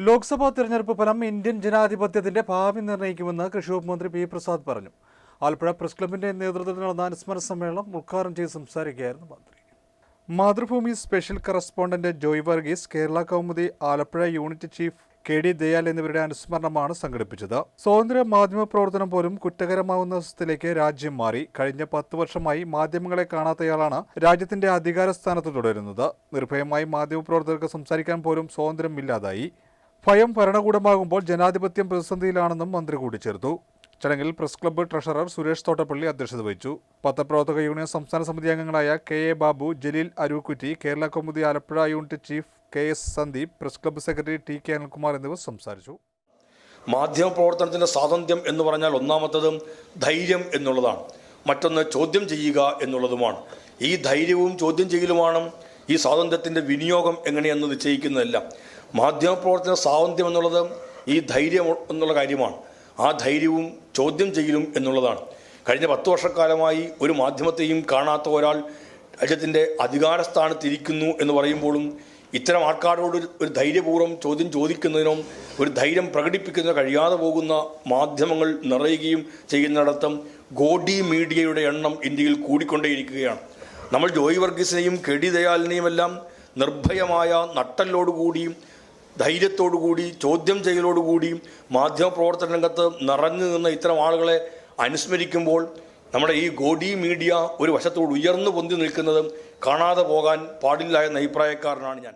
ലോക്സഭാ തിരഞ്ഞെടുപ്പ് ഫലം ഇന്ത്യൻ ജനാധിപത്യത്തിന്റെ ഭാവി നിർണയിക്കുമെന്ന് കൃഷി വകുപ്പ് മന്ത്രി പി പ്രസാദ് പറഞ്ഞു. ആലപ്പുഴ പ്രസ് ക്ലബിന്റെ നേതൃത്വത്തിൽ നടന്ന അനുസ്മരണ സമ്മേളനം ഉദ്ഘാടനം ചെയ്ത് സംസാരിക്കുകയായിരുന്നു മന്ത്രി. Mathrubhumi special correspondent Joy Varghese Kerala Kaumudi Alappuzha unit chief K D Dayal എന്നിവരുടെ അനുസ്മരണമാണ് സംഘടിപ്പിച്ചത്. സ്വതന്ത്ര മാധ്യമ പ്രവർത്തനം പോലും കുറ്റകരമാവുന്ന അവസ്ഥയിലേക്ക് രാജ്യം മാറി. കഴിഞ്ഞ പത്ത് വർഷമായി മാധ്യമങ്ങളെ കാണാത്തയാളാണ് രാജ്യത്തിന്റെ അധികാര സ്ഥാനത്ത് തുടരുന്നത്. നിർഭയമായി മാധ്യമപ്രവർത്തകർക്ക് സംസാരിക്കാൻ പോലും സ്വാതന്ത്ര്യമില്ലാതായി. ഭയം ഭരണകൂടമാകുമ്പോൾ ജനാധിപത്യം പ്രതിസന്ധിയിലാണെന്നും മന്ത്രി കൂട്ടിച്ചേർത്തു. ചടങ്ങിൽ press club treasurer Suresh Thottappally അധ്യക്ഷത വഹിച്ചു. പത്രപ്രവർത്തക യൂണിയൻ സംസ്ഥാന സമിതി അംഗങ്ങളായ K A Babu Jaleel Arookutty Kerala Kaumudi Alappuzha unit chief K S Sandeep press club secretary T K Anilkumar എന്നിവർ സംസാരിച്ചു. മാധ്യമപ്രവർത്തനത്തിന്റെ സ്വാതന്ത്ര്യം എന്ന് പറഞ്ഞാൽ ഒന്നാമത്തത് ധൈര്യം എന്നുള്ളതാണ്. മറ്റൊന്ന് ചോദ്യം ചെയ്യുക എന്നുള്ളതുമാണ്. ഈ ധൈര്യവും ചോദ്യം ചെയ്യലുമാണ് ഈ സ്വാതന്ത്ര്യത്തിന്റെ വിനിയോഗം എങ്ങനെയെന്ന് നിശ്ചയിക്കുന്നതല്ല. മാധ്യമപ്രവർത്തന സ്വാതന്ത്ര്യം എന്നുള്ളത് ഈ ധൈര്യം എന്നുള്ള കാര്യമാണ്. ആ ധൈര്യവും ചോദ്യം ചെയ്യലും എന്നുള്ളതാണ്. കഴിഞ്ഞ പത്ത് വർഷക്കാലമായി ഒരു മാധ്യമത്തെയും കാണാത്ത ഒരാൾ രാജ്യത്തിന്റെ അധികാരസ്ഥാനത്തിരിക്കുന്നു എന്ന് പറയുമ്പോഴും ഇത്തരം ആൾക്കാരോട് ഒരു- ധൈര്യപൂർവം ചോദ്യം ചോദിക്കുന്നതിനും ഒരു ധൈര്യം പ്രകടിപ്പിക്കുന്നതിനോ കഴിയാതെ പോകുന്ന മാധ്യമങ്ങൾ നിറയുകയും ചെയ്യുന്നിടത്തം ഗോഡി മീഡിയയുടെ എണ്ണം ഇന്ത്യയിൽ കൂടിക്കൊണ്ടേയിരിക്കുകയാണ്. നമ്മൾ ജോയി വർഗീസിനെയും കെ ഡി ദയാലിനെയും എല്ലാം നിർഭയമായ നട്ടലോടുകൂടിയും ധൈര്യത്തോടുകൂടി ചോദ്യം ചെയ്യലോടുകൂടി മാധ്യമപ്രവർത്തന രംഗത്ത് നിറഞ്ഞു നിന്ന ഇത്തരം ആളുകളെ അനുസ്മരിക്കുമ്പോൾ നമ്മുടെ ഈ ഗോഡി മീഡിയ ഒരു വശത്തോട് ഉയർന്നു പൊന്തി നിൽക്കുന്നത് കാണാതെ പോകാൻ പാടില്ല എന്ന അഭിപ്രായക്കാരനാണ് ഞാൻ.